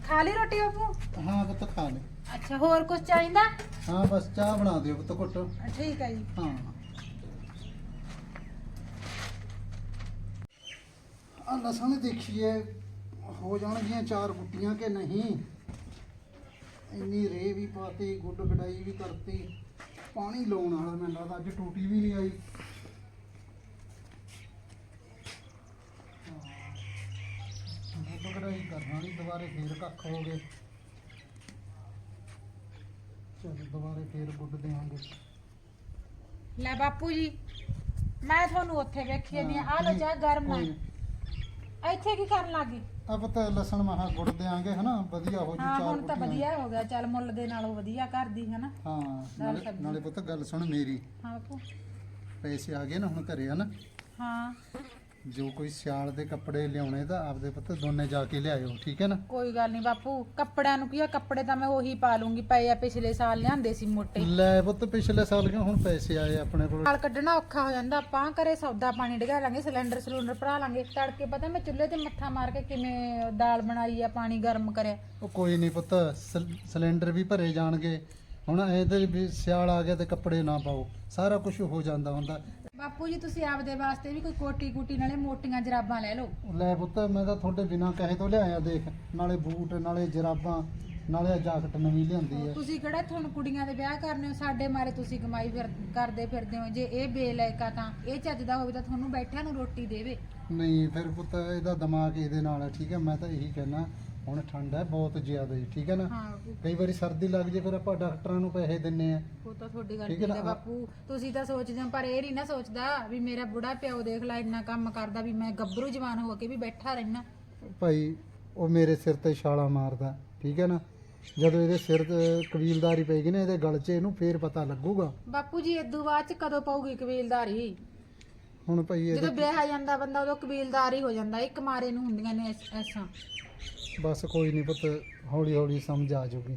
ਖਾ ਲਈ ਰੋਟੀ ਬਾਪੂ? ਹਾਂ ਪੁੱਤ ਖਾ ਲੈ ਅੱਛਾ ਹੋਰ ਕੁਝ ਚਾਹੀਦਾ? ਹਾਂ ਬਸ ਚਾਹ ਬਣਾ ਦਿਓ ਪੁੱਤ ਘੁੱਟ। ਠੀਕ ਹੈ ਜੀ। ਹਾਂ। ਆ ਲਸਣ ਦੇਖੀਏ ਹੋ ਜਾਣਗੀਆਂ ਚਾਰ ਗੁੱਟੀਆਂ ਕਿ ਨਹੀਂ? ਇੰਨੀ ਰੇ ਵੀ ਪਾਤੀ ਗੁੱਡ ਗਡਾਈ ਵੀ ਕਰਤੀ। ਪਾਣੀ ਲਾਉਣ ਵਾਲਾ ਮੈਨੂੰ ਲੱਗਦਾ ਅੱਜ ਟੂਟੀ ਵੀ ਨਹੀਂ ਆਈ। ਹਾਂ। ਗਡਾਈ ਕਰਨ ਵਾਲੀ ਦੁਬਾਰੇ ਫੇਰ ਕੱਖ ਹੋ ਗਏ। ਚਲ ਦੁਬਾਰੇ ਫੇਰ ਗੁੱਡ ਦੇਵਾਂਗੇ ਲੈ ਬਾਪੂ ਜੀ ਮੈਂ ਤੁਹਾਨੂੰ ਉੱਥੇ ਵੇਖੀ ਨਹੀਂ ਆ ਲੋ ਚਾਹ ਗਰਮ ਹੈ ਇੱਥੇ ਕੀ ਕਰਨ ਲੱਗੇ ਤਾਂ ਲਸਣ ਮਹਾ ਗੁੜ ਦੇਾਂਗੇ ਹਨਾ? ਵਧੀਆ ਹੋ ਜੂ ਹਾਂ ਚਾਰ ਹੁਣ ਤਾਂ ਗੁੱਟੀਆਂ। ਵਧੀਆ ਹੋ ਗਿਆ। ਚੱਲ ਮੁੱਲ ਦੇ ਨਾਲੋਂ ਵਧੀਆ ਕਰਦੀ ਹੈ ਨਾ ਹਾਂ ਨਾਲੇ ਸਬਜ਼ੀ। ਨਾਲੇ ਪੁੱਤ ਗੱਲ ਸੁਣ ਮੇਰੀ। ਹਾਂ ਬਾਪੂ ਪੈਸੇ ਆ ਗਏ ਨਾ ਹੁਣ ਘਰੇ ਹਨਾ? ਹਾਂ। ਜੋ ਕੋਈ ਸਿਆਲ ਦੇ ਕੱਪੜੇ ਲਿਆਉਣੇ ਤਾਂ ਆਪਦੇ ਪੁੱਤ ਦੋਨੇ ਜਾ ਕੇ ਲਿਆਇਓ ਠੀਕ ਹੈ ਨਾ? ਕੋਈ ਗੱਲ ਨਹੀਂ ਬਾਪੂ ਕੱਪੜਿਆਂ ਨੂੰ ਕੀ ਆ ਕੱਪੜੇ ਤਾਂ ਮੈਂ ਉਹੀ ਪਾ ਲੂੰਗੀ ਪਏ ਆ ਪਿਛਲੇ ਸਾਲ ਲਿਆਂਦੇ ਸੀ ਮੋਟੇ। ਲੈ ਪੁੱਤ ਪਿਛਲੇ ਸਾਲ ਕਿਉਂ ਹੁਣ ਪੈਸੇ ਆਏ ਆਪਣੇ ਕੋਲ? ਨਾਲ ਕੱਢਣਾ ਔਖਾ ਹੋ ਜਾਂਦਾ ਆਪਾਂ ਘਰੇ ਸੌਦਾ ਪਾਣੀ ਡਗਾ ਲਾਂਗੇ ਸਿਲੰਡਰ ਸਿਲੰਡਰ ਭਰਾ ਲਾਂਗੇ ਤੜਕੇ ਪਤਾ ਮੈਂ ਚੁੱਲ੍ਹੇ ਤੇ ਮੱਥਾ ਮਾਰ ਕੇ ਕਿਵੇਂ ਦਾਲ ਬਣਾਈ ਆ ਪਾਣੀ ਗਰਮ ਕਰਿਆ। ਉਹ ਕੋਈ ਨਹੀਂ ਪੁੱਤ ਸਿਲ- ਸਿਲੰਡਰ ਵੀ ਭਰੇ ਜਾਣਗੇ। ਹੁਣ ਇਹਦੇ ਵੀ ਸਿਆਲ ਆ ਗਿਆ ਤੇ ਕੱਪੜੇ ਨਾ ਪਾਓ ਸਾਰਾ ਕੁਝ ਹੋ ਜਾਂਦਾ ਹੁੰਦਾ। ਬਾਪੂ ਜੀ ਤੁਸੀਂ ਆਪਦੇ ਵਾਸਤੇ ਵੀ ਕੋਈ ਕੋਟੀ ਕੂਟੀ ਨਾਲੇ ਮੋਟੀਆਂ ਜਰਾਬਾਂ ਲੈ ਲਓ। ਲੈ ਪੁੱਤ ਮੈਂ ਤਾਂ ਤੁਹਾਡੇ ਬਿਨਾਂ ਕਹੇ ਤੋਂ ਲਿਆਇਆ ਦੇਖ। ਨਾਲੇ ਬੂਟ ਨਾਲੇ ਜਰਾਬਾਂ ਨਾਲੇ ਆਹ ਜਾਕਟ ਨਵੀਂ ਲਿਆਂਦੀ ਹੈ ਤੁਸੀਂ ਕਿਹੜਾ ਤੁਹਾਨੂੰ ਕੁੜੀਆਂ ਦੇ ਵਿਆਹ ਕਰਨੇ ਹੋ? ਸਾਡੇ ਮਾਰੇ ਤੁਸੀਂ ਕਮਾਈ ਫਿਰ ਕਰਦੇ ਫਿਰਦੇ ਹੋ। ਜੇ ਇਹ ਬੇਲਾਇਕਾ ਤਾਂ ਇਹ ਚੱਜਦਾ ਹੋਵੇ ਤਾਂ ਤੁਹਾਨੂੰ ਬੈਠਿਆਂ ਨੂੰ ਰੋਟੀ ਦੇਵੇ। ਨਹੀਂ ਫਿਰ ਪੁੱਤ ਇਹਦਾ ਦਿਮਾਗ ਇਹਦੇ ਨਾਲ ਹੈ ਠੀਕ ਹੈ ਮੈਂ ਤਾਂ ਇਹੀ ਕਹਿਣਾ ਹੁਣ ਠੰਡ ਹੈ ਬਹੁਤ ਜ਼ਿਆਦਾ ਜੀ ਠੀਕ ਹੈ ਨਾ? ਹਾਂ ਕਈ ਵਾਰੀ ਸਰਦੀ ਲੱਗ ਜੇ ਫਿਰ ਆਪਾਂ ਡਾਕਟਰਾਂ ਨੂੰ ਪੈਸੇ ਦਿੰਨੇ ਆ। ਉਹ ਤਾਂ ਤੁਹਾਡੀ ਗੱਲ ਠੀਕ ਠੀਕ ਹੈ? ਬਾਪੂ। ਤੁਸੀਂ ਤਾਂ ਸੋਚਦੇ ਹੋ ਪਰ ਇਹ ਨਹੀਂ ਨਾ ਸੋਚਦਾ ਵੀ ਮੇਰਾ ਬੁੜਾ ਪਿਓ ਦੇਖ ਲੈ ਇੰਨਾ ਕੰਮ ਕਰਦਾ ਵੀ ਮੈਂ ਗੱਭਰੂ ਜਵਾਨ ਹੋ ਕੇ ਵੀ ਬੈਠਾ ਰਹਿਣਾ ਭਾਈ ਉਹ ਮੇਰੇ ਸਿਰ ਤੇ ਛਾਲਾ ਮਾਰਦਾ ਠੀਕ ਹੈ ਨਾ? ਜਦੋਂ ਇਹਦੇ ਸਿਰ ਤੇ ਕਬੀਲਦਾਰੀ ਪੈਗੀ ਨਾ ਇਹਦੇ ਗਲ 'ਚ ਇਹਨੂੰ ਫੇਰ ਪਤਾ ਲੱਗੂਗਾ। ਬਾਪੂ ਜੀ ਇਦੋਂ ਬਾਅਦ ਚ ਕਦੋਂ ਪਊਗੀ ਕਬੀਲਦਾਰੀ? ਹੁਣ ਭਾਈ ਜਦੋਂ ਇਹਦੇ ਵਿਆਹ ਜਾਂਦਾ ਬੰਦਾ ਉਦੋਂ ਕਬੀਲਦਾਰ ਹੀ ਹੋ ਜਾਂਦਾ ਇੱਕ ਮਾਰੇ ਨੂੰ ਹੁੰਦੀਆਂ ਨੇ ਐਸ- ਐਸਾਂ। ਬਸ ਕੋਈ ਨਹੀਂ ਪੁੱਤ ਹੌਲੀ ਹੌਲੀ ਸਮਝ ਆ ਜਾਊਗੀ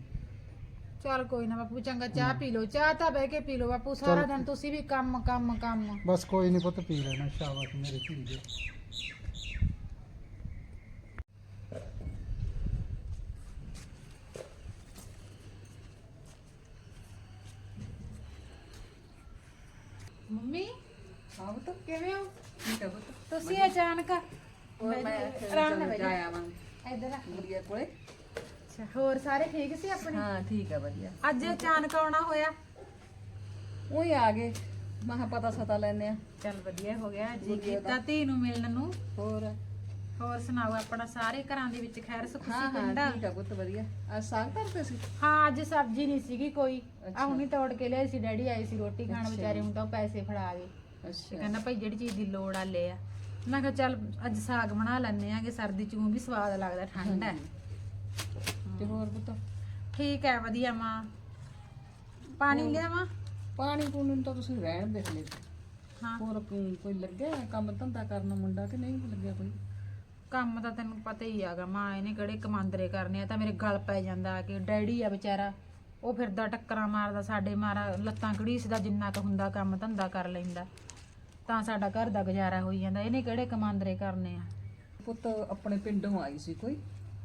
ਚਲ ਕੋਈ ਨਾ ਬਾਪੂ ਚੰਗਾ ਚਾਹ ਪੀ ਲਓ ਚਾਹ ਤਾਂ ਬਹਿ ਕੇ ਪੀ ਲਓ ਬਾਪੂ ਸਾਰਾ ਚੱਲ। ਦਿਨ ਤੁਸੀਂ ਵੀ ਕੰਮ ਕੰਮ ਕੰਮ ਬਸ ਕੋਈ ਨਹੀਂ ਪੁੱਤ ਪੀ ਲੈਣਾ ਸ਼ਾਬਾਸ਼ ਮੇਰੇ ਧੀ ਦੇ ਮੰਮੀ ਆਹ ਤਾਂ ਕਿਵੇਂ ਹੋ ਠੀਕ ਹੈ ਪੁੱਤ ਤੁਸੀਂ ਅਚਾਨਕ ਹੋਰ ਮੈਂ ਆਰਾਮ ਨਾਲ ਬਹਿ ਜਾ। ਜਾਇਆ ਵਾਂ ਇੱਧਰ ਆ। ਗੁੜੀਆ ਕੋਲੇ। ਅੱਛਾ ਹੋਰ ਸਾਰੇ ਠੀਕ ਸੀ ਆਪਣੇ? ਹਾਂ ਠੀਕ ਹੈ ਵਧੀਆ। ਅੱਜ ਅਚਾਨਕ ਆਉਣਾ ਹੋਇਆ? ਉਹੀ ਆ ਗਏ। ਮਹਾ ਪਤਾ ਸਤਾ ਲੈਨੇ ਆ। ਚੱਲ ਵਧੀਆ ਹੋ ਗਿਆ ਜੀ ਵਧੀਆ ਕੀਤਾ ਧੀ ਨੂੰ ਮਿਲਣ ਨੂੰ। ਹੋਰ? ਹੋਰ ਸੁਣਾਓ ਆਪਣਾ ਸਾਰੇ ਘਰਾਂ ਦੇ ਵਿੱਚ ਖੈਰ ਸੁਖ ਹਾਂ ਸੀ ਹਾਂ ਪਿੰਡਾ ਠੀਕ ਹੈ ਪੁੱਤ ਵਧੀਆ। ਅੱਜ ਸਾਗ ਧਰਦੇ ਸੀ? ਹਾਂ ਅੱਜ ਸਬਜ਼ੀ ਨਹੀਂ ਸੀਗੀ ਕੋਈ। ਆ। ਹੁਣੀ ਤੋੜ ਕੇ ਲਿਆਈ ਸੀ ਡੈਡੀ ਆਏ ਸੀ ਰੋਟੀ ਖਾਣ। ਵਿਚਾਰੇ ਹੁਣ ਤਾਂ ਉਹ ਪੈਸੇ ਫੜਾ ਗਏ। ਤੇ ਅੱਛਾ। ਕਹਿੰਦਾ ਭਾਈ ਜਿਹੜੀ ਚੀਜ਼ ਦੀ ਲੋੜ ਆ ਲੈ ਆ। ਮੈਂ ਕਿਹਾ ਚੱਲ ਅੱਜ ਸਾਗ ਬਣਾ ਲੈਣੇ ਆਗੇ ਸਰਦੀ ਚ ਊਂ ਵੀ ਸਵਾਦ ਲੱਗਦਾ ਠੰਡ ਹੈ। ਤੇ ਹੋਰ ਪੁੱਤ? ਠੀਕ ਹੈ ਵਧੀਆ ਮਾਂ। ਪਾਣੀ ਲਿਆਵਾਂ? ਪਾਣੀ ਪੂਣੀ ਨੂੰ ਤਾਂ ਤੁਸੀਂ ਰਹਿਣ ਦੇ ਹਲੇ। ਹਾਂ। ਹੋਰ ਕੋਈ ਕੋਈ ਲੱਗਿਆ ਕੰਮ ਧੰਦਾ ਕਰਨ ਮੁੰਡਾ ਕਿ ਨਹੀਂ ਲੱਗਿਆ ਕੋਈ? ਕੰਮ ਤਾਂ ਤੈਨੂੰ ਪਤਾ ਹੀ ਆਗਾ ਮਾਂ ਇਹਨੇ ਕਿਹੜੇ ਕਮਾਂਦਰੇ ਕਰਨੇ ਆ ਤਾਂ ਮੇਰੇ ਗਲ ਪੈ ਜਾਂਦਾ ਕਿ ਡੈਡੀ ਆ ਵਿਚਾਰਾ ਉਹ ਫਿਰਦਾ ਟੱਕਰਾਂ ਮਾਰਦਾ ਸਾਡੇ ਮਾਰਾ ਲੱਤਾਂ ਘੜੀਸਦਾ ਜਿੰਨਾ ਕੁ ਹੁੰਦਾ ਕੰਮ ਧੰਦਾ ਕਰ ਲੈਂਦਾ। ਤਾਂ ਸਾਡਾ ਘਰ ਦਾ ਗੁਜ਼ਾਰਾ ਹੋਈ ਜਾਂਦਾ। ਇਹਨੇ ਕਿਹੜੇ ਕਮਾਂਦਰੇ ਕਰਨੇ ਆ? ਪੁੱਤ ਆਪਣੇ ਪਿੰਡੋਂ ਆਈ ਸੀ ਕੋਈ।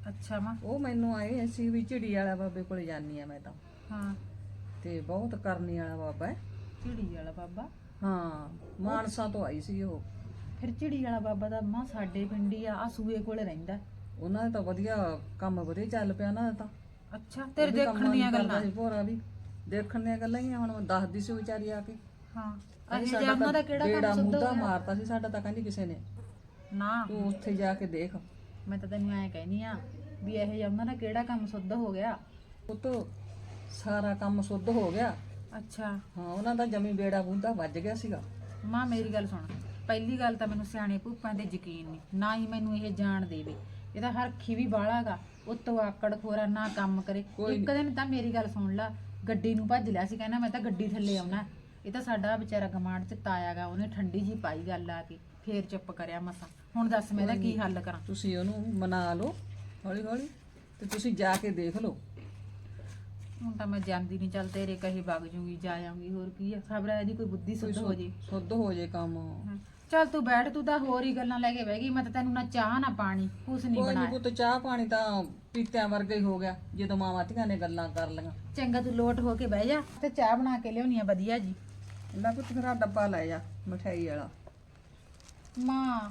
ਅੱਛਾ ਮਾਂ ਉਹ ਮੈਨੂੰ ਆਏ ਅਸੀਂ ਵੀ ਝਿੜੀ ਵਾਲਾ ਬਾਬੇ ਕੋਲੇ ਜਾਨੀ ਆ ਮੈਂ ਤਾਂ। ਹਾਂ। ਤੇ ਬਹੁਤ ਕਰਨੀ ਵਾਲਾ ਬਾਬਾ ਹੈ। ਝਿੜੀ ਵਾਲਾ ਬਾਬਾ? ਹਾਂ ਮਾਨਸਾ ਤੋਂ ਆਈ ਸੀ ਉਹ। ਫਿਰ ਝਿੜੀ ਵਾਲਾ ਬਾਬਾ ਦਾ ਮਾਂ ਸਾਡੇ ਪਿੰਡੀ ਆ ਆ ਸੂਏ ਕੋਲੇ ਰਹਿੰਦਾ। ਉਹਨਾਂ ਦਾ ਤਾਂ ਵਧੀਆ ਕੰਮ ਵਧੀਆ ਚੱਲ ਪਿਆ ਨਾ ਤਾਂ। ਅੱਛਾ ਤੇਰੇ ਦੇਖਣ ਦੀਆਂ ਗੱਲਾਂ? ਭੋਰਾ ਵੀ। ਦੇਖਣ ਦੀਆਂ ਗੱਲਾਂ ਹੀ ਆ, ਹੁਣ ਦੱਸਦੀ ਸੀ ਵਿਚਾਰੀ ਆ ਕੇ। ਹਾਂ। ਕਹਿੰਦੀ ਅਜੇ ਸਾਡਾ ਉਹਨਾਂ ਦਾ ਤਾਂ ਕਿਹੜਾ ਬੇੜਾ ਕੰਮ ਸੁੱਧ ਮੁੱਦਾ ਹੋਇਆ? ਮਾਰਤਾ ਸੀ ਸਾਡਾ ਤਾਂ ਕਹਿੰਦੀ ਕਿਸੇ ਨੇ। ਨਾ। ਤੂੰ ਉੱਥੇ ਜਾ ਕੇ ਦੇਖ। ਮੈਂ ਤਾਂ ਤੈਨੂੰ ਐਂ ਕਹਿਨੀ ਆ ਵੀ ਇਹ ਜਿਹਾ ਉਹਨਾਂ ਦਾ ਕਿਹੜਾ ਕੰਮ ਸੁੱਧ ਹੋ ਗਿਆ? ਪੁੱਤ ਸਾਰਾ ਕੰਮ ਸੁੱਧ ਹੋ ਗਿਆ। ਅੱਛਾ। ਹਾਂ ਉਹਨਾਂ ਦਾ ਜਮੀ ਬੇੜਾ ਬੁੰਦਾ ਵੱਜ ਗਿਆ ਸੀਗਾ। ਮਾਂ ਮੇਰੀ ਗੱਲ ਸੁਣ। ਪਹਿਲੀ ਗੱਲ ਤਾਂ ਮੈਨੂੰ ਸਿਆਣੇ ਭੂਪਾਂ ਤੇ ਯਕੀਨ ਨਹੀਂ ਨਾ ਹੀ ਮੈਨੂੰ ਇਹ ਜਾਣ ਦੇਵੇ। ਇਹਦਾ ਹਰਖੀ ਵੀ ਬਾਲਾਗਾ ਉਤੋਂ ਆਕੜ ਖੋਰਾ ਨਾ ਕੰਮ ਕਰੇ। ਇੱਕ ਦਿਨ ਤਾਂ ਮੇਰੀ ਗੱਲ ਸੁਣ ਲਾ। ਗੱਡੀ ਨੂੰ ਭੱਜ ਲਿਆ ਸੀ ਕਹਿੰਦਾ ਮੈਂ ਤਾਂ ਗੱਡੀ ਥੱਲੇ ਆਉਣਾ। ਇਹ ਤਾਂ ਸਾਡਾ ਵਿਚਾਰਾ ਗਮਾਂਡ ਚ ਤਾਇਆਗਾ ਉਹਨੇ ਠੰਡੀ ਜੀ ਪਾਈ ਗੱਲ ਆ ਕੇ ਫੇਰ ਚੁੱਪ ਕਰਿਆ ਮਸਾਂ। ਹੁਣ ਦੱਸ ਮੈਂ ਇਹਦਾ ਕੀ ਹੱਲ ਕਰਾਂ? ਤੁਸੀਂ ਉਹਨੂੰ ਮਨਾ ਲਓ ਹੌਲੀ ਹੌਲੀ ਤੇ ਤੁਸੀਂ ਜਾ ਕੇ ਦੇਖ ਲਓ। ਹੁਣ ਤਾਂ ਮੈਂ ਜਾਂਦੀ ਨਹੀਂ ਚੱਲ ਤੇਰੇ ਕਹੇ ਵਗ ਜੂਗੀ ਜਾ ਆਉਂਗੀ ਹੋਰ ਕੀ ਆ? ਖਬਰ ਇਹਦੀ ਕੋਈ ਬੁੱਧੀ ਸੁੱਧ ਹੋ ਜੇ। ਸੁੱਧ ਹੋ ਜੇ ਕੰਮ। ਚੱਲ ਤੂੰ ਬੈਠ ਤੂੰ ਤਾਂ ਹੋਰ ਹੀ ਗੱਲਾਂ ਲੈ ਕੇ ਬਹਿ ਗਈ ਮੈਂ ਤਾਂ ਤੈਨੂੰ ਨਾ ਚਾਹ ਨਾ ਪਾਣੀ ਕੁਛ ਨਹੀਂ ਕੋਈ ਨਹੀਂ ਬਣਾਇਆ। ਪੁੱਤ ਚਾਹ ਪਾਣੀ ਤਾਂ ਪੀਤਿਆਂ ਵਰਗਾ ਹੀ ਹੋ ਗਿਆ ਜਦੋਂ ਮਾਵਾਂ ਧੀਆਂ ਨੇ ਗੱਲਾਂ ਕਰ ਲਈਆਂ। ਚੰਗਾ ਤੂੰ ਲੋਟ ਹੋ ਕੇ ਬਹਿ ਜਾ ਤੇ ਚਾਹ ਬਣਾ ਕੇ ਲਿਆਉਣੀ ਆ ਵਧੀਆ ਜੀ। ਲੈ ਪੁੱਤ ਆਹ ਡੱਬਾ ਲੈ ਜਾ ਮਠਿਆਈ ਵਾਲਾ। ਮਾਂ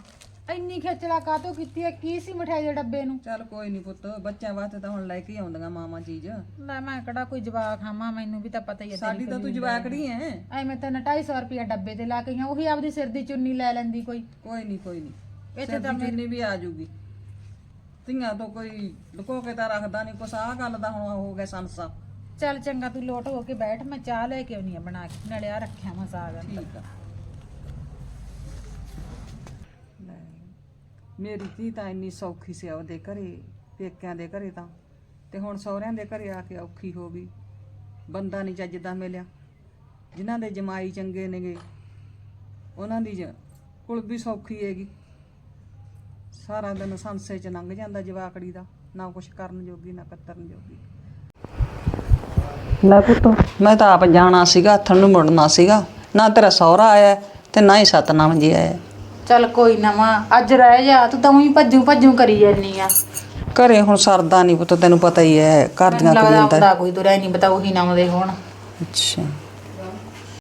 ਇੰਨੀ ਖੇਚਲਾ ਕਾਤੋਂ ਕੀਤੀ ਹੈ? ਕੀ ਸੀ ਮਠਿਆਈ ਦੇ ਡੱਬੇ ਨੂੰ? ਚੱਲ ਕੋਈ ਨਹੀਂ ਪੁੱਤ ਬੱਚਿਆਂ ਵਾਸਤੇ ਤਾਂ ਹੁਣ ਲੈ ਕੇ ਹੀ ਆਉਂਦੀਆਂ ਮਾਵਾਂ ਚੀਜ਼। ਲੈ ਮੈਂ ਕਿਹੜਾ ਕੋਈ ਜਵਾਕ ਖਾਵਾਂ ਮੈਨੂੰ ਵੀ ਤਾਂ ਪਤਾ ਹੀ ਹੈ ਸਾਡੀ ਤਾਂ ਤੂੰ ਜਵਾਕੜੀ ਐ ਐਵੇਂ ਤਾਂ 250 ਰੁਪਏ ਡੱਬੇ ਤੇ ਲਾ ਕੇ ਆਈਆਂ ਉਹੀ ਆਪਦੀ ਸਿਰ ਦੀ ਚੁੰਨੀ ਲੈ ਲੈਂਦੀ ਕੋਈ। ਕੋਈ ਨਹੀਂ ਕੋਈ ਨਹੀਂ ਇੱਥੇ ਤਾਂ ਜਿੰਨੀ ਵੀ ਆ ਜੂਗੀ। ਧੀਆਂ ਤੋਂ ਕੋਈ ਲੁਕੋ ਕੇ ਤਾਂ ਰੱਖਦਾ ਨਹੀਂ ਕੁਛ ਆਹ ਗੱਲ ਦਾ ਹੁਣ ਹੋ ਗਿਆ ਸੰਸਾ। ਚੱਲ ਚੰਗਾ ਤੂੰ ਲੋਟ ਹੋ ਕੇ ਬੈਠ ਮੈਂ ਚਾਹ ਲੈ ਕੇ ਆਉਣੀ ਆ ਬਣਾ ਕੇ ਨਾਲੇ ਆ ਰੱਖਿਆ ਮੈਂ ਸਾਗ ਅੰਦਰ। ਠੀਕ ਆ। ਲੈ, ਮੇਰੀ ਧੀ ਤਾਂ ਇੰਨੀ ਸੌਖੀ ਸੀ ਉਹਦੇ ਘਰੇ ਪੇਕਿਆਂ ਦੇ ਘਰੇ ਤਾਂ। ਤੇ ਹੁਣ ਸਹੁਰਿਆਂ ਦੇ ਘਰੇ ਆ ਕੇ ਔਖੀ ਹੋ ਗਈ। ਬੰਦਾ ਨਹੀਂ ਚੱਜਦਾ ਮਿਲਿਆ। ਜਿਨ੍ਹਾਂ ਦੇ ਜਮਾਈ ਚੰਗੇ ਨੇਗੇ ਉਹਨਾਂ ਦੀ ਜ- ਕੁਲ ਵੀ ਸੌਖੀ ਹੈਗੀ। ਸਾਰਾ ਦਿਨ ਸੰਸੇ ਚ ਲੰਘ ਜਾਂਦਾ ਜਵਾਕੜੀ ਦਾ ਨਾ ਕੁਛ ਕਰਨ ਜੋਗੀ ਨਾ ਕੱਤਰਨ ਜੋਗੀ। ਲੈ ਪੁੱਤ। ਮੈਂ ਤਾਂ ਆਪ ਜਾਣਾ ਸੀਗਾ ਹੱਥਣ ਨੂੰ ਮੁੜਨਾ ਸੀਗਾ। ਨਾ ਤੇਰਾ ਸਹੁਰਾ ਆਇਆ ਤੇ ਨਾ ਹੀ ਸਤਨਾਮ ਜੀ ਆਇਆ। ਚੱਲ ਕੋਈ ਨਾ ਮਾਂ ਅੱਜ ਰਹਿ ਜਾ ਤੂੰ ਤਾਂ ਉਹੀ ਭੱਜੂ ਭੱਜੂ ਕਰੀ ਜਾਨੀ ਆ। ਘਰੇ ਹੁਣ ਸਰਦਾ ਨਹੀਂ ਪੁੱਤ ਤੈਨੂੰ ਪਤਾ ਹੀ ਹੈ ਘਰ ਦੀਆਂ ਲੱਗਦਾ ਕੁੜੀਆਂ ਤਾਂ ਹੁੰਦਾ ਕੋਈ ਨਹੀਂ ਪਤਾ ਉਹੀ ਨਾ ਆਉਂਦੇ ਹੋਣ। ਅੱਛਾ।